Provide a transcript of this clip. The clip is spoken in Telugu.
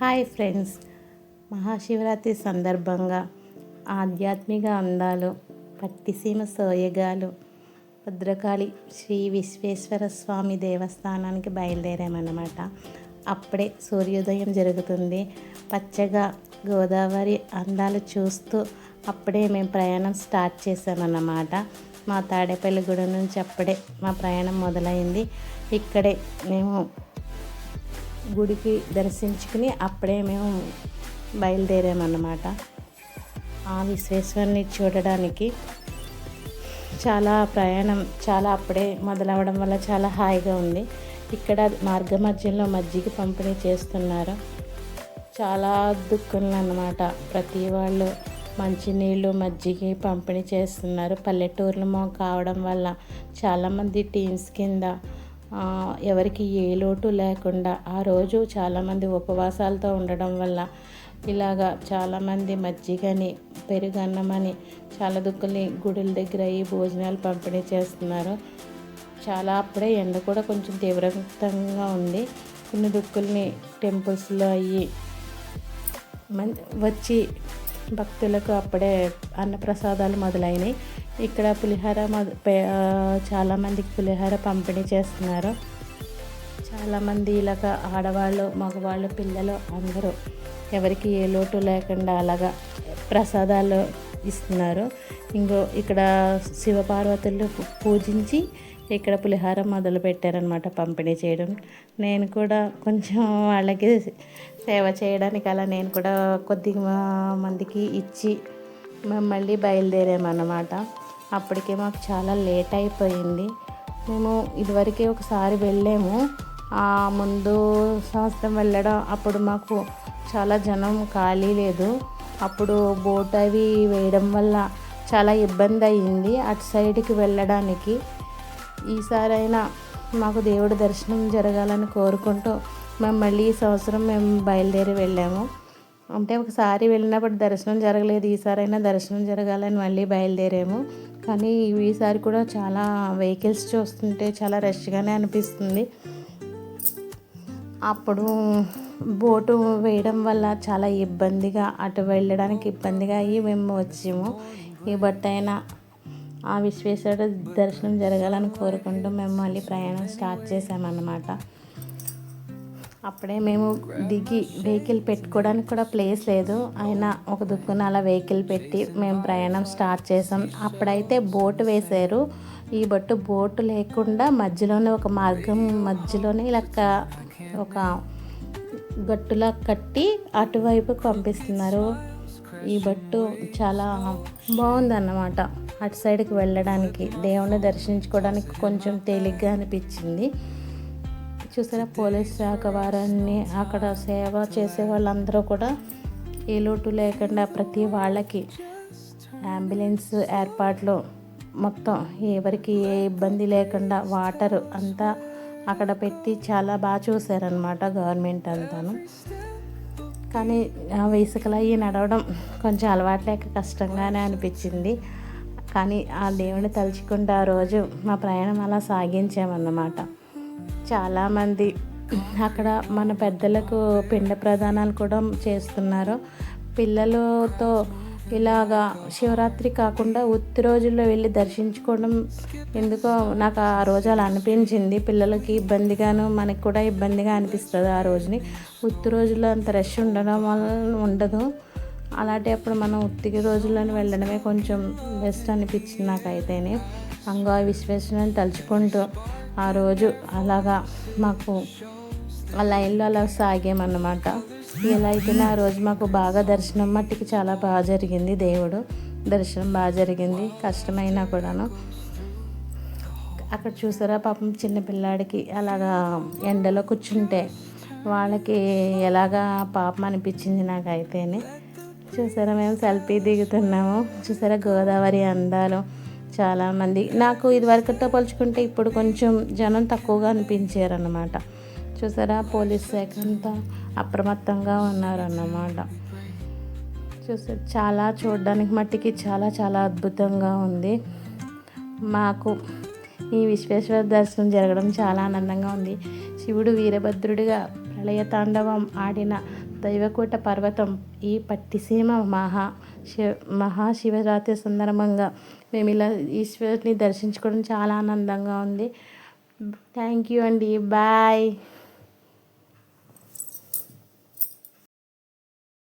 Hi friends. మహాశివరాత్రి సందర్భంగా ఆధ్యాత్మిక అందాలు పట్టిసీమ సోయగాలు భద్రకాళి శ్రీ విశ్వేశ్వర స్వామి దేవస్థానానికి బయలుదేరామన్నమాట. అప్పుడే సూర్యోదయం జరుగుతుంది. పచ్చగా గోదావరి అందాలు చూస్తూ అప్పుడే మేము ప్రయాణం స్టార్ట్ చేసామన్నమాట మా తాడేపల్లిగూడెం నుంచి అప్పుడే మా ప్రయాణం మొదలైంది. ఇక్కడే మేము గుడికి దర్శించుకుని అప్పుడే మేము బయలుదేరామన్నమాట. ఆ విశ్వేశ్వరుని చూడడానికి చాలా ప్రయాణం చాలా అప్పుడే మొదలవడం వల్ల చాలా హాయిగా ఉంది. ఇక్కడ మార్గ మధ్యంలో మజ్జిగ పంపిణీ చేస్తున్నారు. చాలా దుక్కులు అన్నమాట. ప్రతి వాళ్ళు మంచినీళ్ళు మజ్జిగ పంపిణీ చేస్తున్నారు. పల్లెటూరులో కావడం వల్ల చాలామంది టీమ్స్ కింద ఎవరికి ఏ లోటు లేకుండా ఆ రోజు చాలామంది ఉపవాసాలతో ఉండడం వల్ల ఇలాగా చాలామంది మజ్జిగని పెరుగన్నమని చాలా దుక్కుల్ని గుడుల దగ్గర ఈ భోజనాలు పంపిణీ చేస్తున్నారు. చాలా అప్పుడే ఎండ కూడా కొంచెం తీవ్రంగా ఉంది. కొన్ని దుక్కుల్ని టెంపుల్స్లో అయ్యి మన్ వచ్చి భక్తులకు అప్పుడే అన్నప్రసాదాలు మొదలైనవి ఇక్కడ పులిహోర పే- చాలామందికి పులిహోర పంపిణీ చేస్తున్నారు. చాలామంది ఇలాగ ఆడవాళ్ళు మగవాళ్ళు పిల్లలు అందరూ ఎవరికి ఏ లోటు లేకుండా అలాగా ప్రసాదాలు ఇస్తున్నారు. ఇంకో ఇక్కడ శివపార్వతులు పూజించి ఇక్కడ పులిహార మొదలు పెట్టారనమాట పంపిణీ చేయడం. నేను కూడా కొంచెం వాళ్ళకి సేవ చేయడానికి అలా నేను కూడా కొద్దిగా మందికి ఇచ్చి మేము మళ్ళీ బయలుదేరామన్నమాట. అప్పటికే మాకు చాలా లేట్ అయిపోయింది. మేము ఇదివరకే ఒకసారి వెళ్ళాము. ఆ ముందు సంవత్సరం వెళ్ళడం అప్పుడు మాకు చాలా జనం ఖాళీ లేదు. అప్పుడు బోట్ అవి వేయడం వల్ల చాలా ఇబ్బంది అయ్యింది. అటు సైడ్కి వెళ్ళడానికి ఈసారైనా మాకు దేవుడి దర్శనం జరగాలని కోరుకుంటూ మేము మళ్ళీ ఈ సంవత్సరం మేము బయలుదేరి వెళ్ళాము. అంటే ఒకసారి వెళ్ళినప్పుడు దర్శనం జరగలేదు ఈసారైనా దర్శనం జరగాలని మళ్ళీ బయలుదేరాము. కానీ ఈసారి కూడా చాలా వెహికల్స్ చూస్తుంటే చాలా రష్గానే అనిపిస్తుంది. అప్పుడు బోటు వేయడం వల్ల చాలా ఇబ్బందిగా అటు వెళ్ళడానికి ఇబ్బందిగా అయ్యి మేము వచ్చాము. ఈ అయినా ఆ విశ్వేశ్వరుడు దర్శనం జరగాలని కోరుకుంటూ మేము మళ్ళీ ప్రయాణం స్టార్ట్ చేసామన్నమాట అప్పుడే మేము దిగి వెహికల్ పెట్టుకోవడానికి కూడా ప్లేస్ లేదు. అయినా ఒక దుక్కున అలా వెహికల్ పెట్టి మేము ప్రయాణం స్టార్ట్ చేసాం అప్పుడైతే బోటు వేశారు. ఈ బట్టు బోటు లేకుండా మధ్యలోనే ఒక మార్గం మధ్యలోనే ఇలా ఒక గట్టులా కట్టి అటువైపు పంపిస్తున్నారు. ఈ బట్టు చాలా బాగుందన్నమాట. అటు సైడ్కి వెళ్ళడానికి దేవుణ్ణి దర్శించుకోవడానికి కొంచెం తేలిగ్గా అనిపించింది. చూసారా పోలీస్ శాఖ వారిని అక్కడ సేవ చేసే వాళ్ళందరూ కూడా ఏ లోటు లేకుండా ప్రతి వాళ్ళకి అంబులెన్స్ ఏర్పాట్లు మొత్తం ఎవరికి ఏ ఇబ్బంది లేకుండా వాటర్ అంతా అక్కడ పెట్టి చాలా బాగా చూసారనమాట గవర్నమెంట్ అంతాను. కానీ ఆ ఇసుకలో అయ్యి నడవడం కొంచెం అలవాటు లేక కష్టంగానే అనిపించింది. కానీ ఆ దేవుని తలుచుకుంటే ఆ రోజు మా ప్రయాణం అలా సాగించామన్నమాట. చాలామంది అక్కడ మన పెద్దలకు పిండ ప్రదానాలు కూడా చేస్తున్నారు. పిల్లలతో ఇలాగా శివరాత్రి కాకుండా ఉత్తి రోజుల్లో వెళ్ళి దర్శించుకోవడం ఎందుకో నాకు ఆ రోజు అలా అనిపించింది. పిల్లలకి ఇబ్బందిగాను మనకి కూడా ఇబ్బందిగా అనిపిస్తుంది ఆ రోజుని. ఉత్తి రోజుల్లో అంత రష్ ఉండడం వల్ల ఉండదు. అలాంటి అప్పుడు మనం ఉత్తికి రోజుల్లోనే వెళ్ళడమే కొంచెం బెస్ట్ అనిపించింది నాకైతేనే. అంగా విశ్వేశ్వరుని తలుచుకుంటూ ఆ రోజు అలాగా మాకు ఆ లైన్లో అలా సాగామన్నమాట. ఎలా అయితేనే ఆ రోజు మాకు బాగా దర్శనం మట్టికి చాలా బాగా జరిగింది. దేవుడు దర్శనం బాగా జరిగింది. కష్టమైనా కూడాను. అక్కడ చూసారా పాపం చిన్నపిల్లాడికి అలాగా ఎండలో కూర్చుంటే వాళ్ళకి ఎలాగా పాపం అనిపించింది నాకైతేనే. చూసారా మేము సెల్ఫీ దిగుతున్నాము. చూసారా గోదావరి అందాలు చాలామంది నాకు ఇదివరకుతో పోల్చుకుంటే ఇప్పుడు కొంచెం జనం తక్కువగా అనిపించారు అనమాట చూసారా? పోలీస్ శాఖ అంతా అప్రమత్తంగా ఉన్నారన్నమాట. చూసారు చాలా చూడడానికి మట్టికి చాలా చాలా అద్భుతంగా ఉంది. మాకు ఈ విశ్వేశ్వర దర్శనం జరగడం చాలా ఆనందంగా ఉంది. శివుడు వీరభద్రుడిగా ప్రళయ తాండవం ఆడిన దైవకూట పర్వతం ఈ పట్టిసీమ మహా శివ మహాశివరాత్రి సందర్భంగా మేము ఇలా ఈశ్వరుని దర్శించుకోవడం చాలా ఆనందంగా ఉంది. థ్యాంక్ యూ అండి. బాయ్.